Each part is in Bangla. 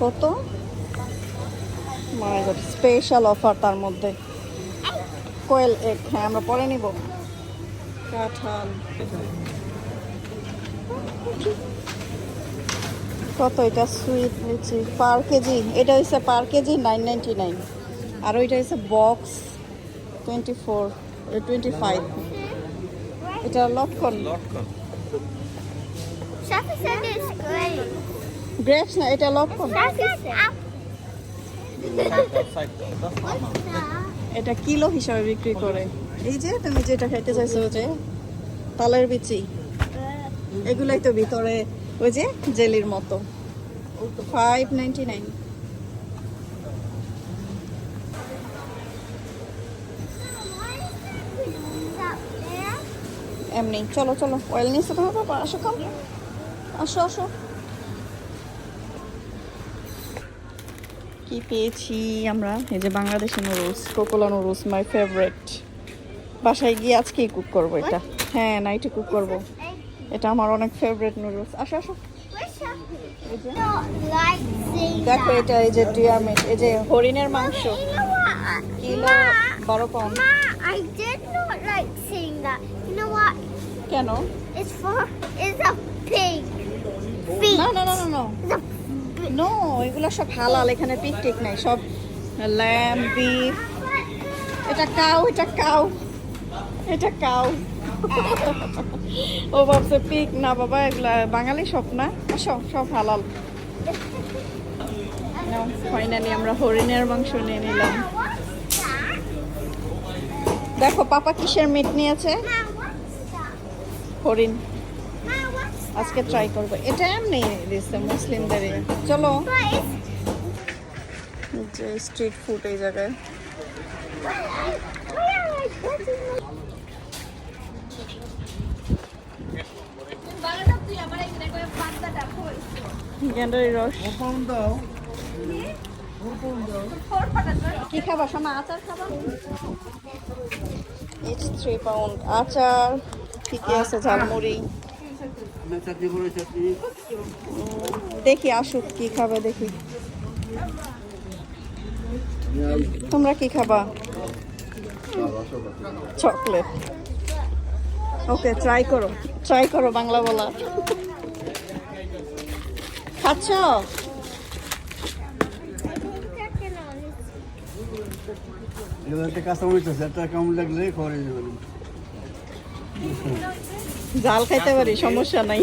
কত? মাই স্পেশাল অফার তার মধ্যে। কোয়েল এগ হ্যাঁ আমরা পরে নিব। কাঁঠাল। কত এটা? Sweet lychee. Per KG? এটা হচ্ছে per KG nine ninety nine আর ওইটা হচ্ছে box twenty four twenty five এটা it's great. গ্রেপস না এটা said এটা কিলো হিসাবে বিক্রি করে। এই যে তুমি যেটা খাইতে চাইছো যে তালের বিচি। এগুলাই তো ভিতরে ওই যে জেলির মতো। ফাইভ নাইনটি নাইন এমনি। চলো চলো। অয়েল নিয়ে সেটা হবে আসো কম আসো আসো। কি পেয়েছি আমরা? এই যে Bangladeshi noodles Kokola noodles my favourite বাসায় গিয়ে আজকে কুক করব এটা। হ্যাঁ নাইটে কুক করব। এটা আমার অনেক ফেভারিট নুডলস আসো আসো। দেখো এটা এই যে ডিয়ার এই যে হরিণের মাংস। কিলো বারো pound Ma, I did not like seeing that. You know what? কেন for it's a pig. Feet. না না না না না. নো এগুলো সব হালাল এখানে পিক টিক নাই সব ল্যাম বিফ এটা কাউ এটা কাউ এটা কাউ ও ভাবছে পিক না বাবা এগুলা বাঙালি সব না সব সব হালাল ফাইনালি আমরা হরিণের মাংস নিয়ে নিলাম? দেখো পাপা কিসের মিট নিয়েছে? হরিণ? আজকে ট্রাই করব এটা এমনি দিচ্ছে মুসলিমদের ইয়ে। চলো যে স্ট্রিট ফুড এই জায়গায় where রস কি খাবা সোনা আচার খাবা? এইচ থ্রি পাউন্ড আচার কি কি আছে ঝালমুড়ি। চাটনি উম, দেখি আসুক কি খাবে দেখি। তোমরা কি খাবা? চকলেট। ওকে ট্রাই করো। ট্রাই করো বাংলা বলা। খাচ্ছ? একটা কাঁচামরিচ আছে একটা কেমন লাগলে করে যাবেন জাল খাইতে পারি সমস্যা নাই।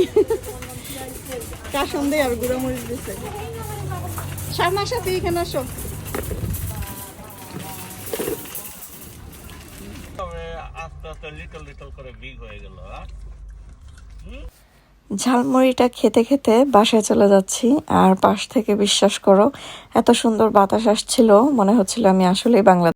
কাসন দিয়ে আর গুঁড়ো মরিচ দিছে। সামনার সাথে এখানে আসো। তবে আস্তে আস্তে লিটল লিটল করে বিগ হয়ে গেল হ্যাঁ? ঝালমুড়িটা খেতে খেতে বাসায় চলে যাচ্ছি। আর পাশ থেকে বিশ্বাস করো, এত সুন্দর বাতাস আসছিল, মনে হচ্ছিল আমি আসলেই বাংলা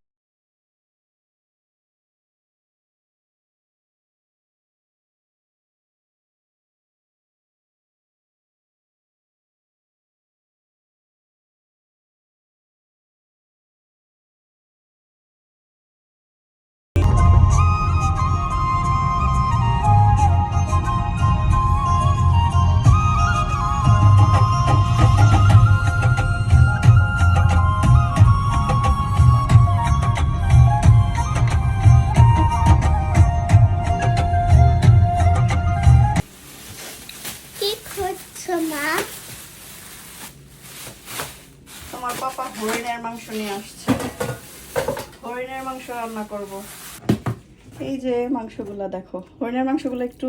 তোমার পাপা হরিণের মাংস নিয়ে আসছে। হরিণের মাংস রান্না করব। এই যে মাংসগুলা দেখো। হরিণের মাংসগুলো একটু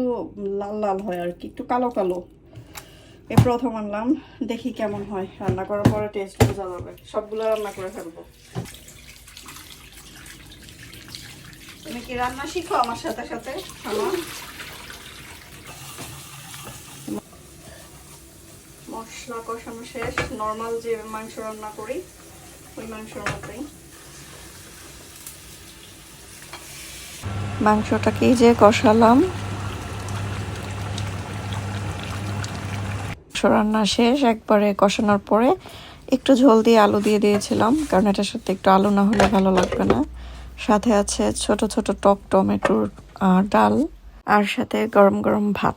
লাল লাল হয় আর কি, একটু কালো কালো। এই প্রথম আনলাম, দেখি কেমন হয়। রান্না করার পরে টেস্ট বোঝা যাবে। সবগুলো রান্না করে ফেলব। তুমি কি রান্না শিখো আমার সাথে সাথে? আমার মশলা কষানো শেষ। নর্মাল যে মাংস রান্না করি, ওই মাংসের মতোই। মাংসটাকেই যে কষালাম। রান্না শেষ, একবারে কষানোর পরে একটু ঝোল দিয়ে আলু দিয়ে দিয়েছিলাম, কারণ এটার সাথে একটু আলু না হলে ভালো লাগবে না। সাথে আছে ছোট ছোট টক টমেটোর ডাল, আর সাথে গরম গরম ভাত।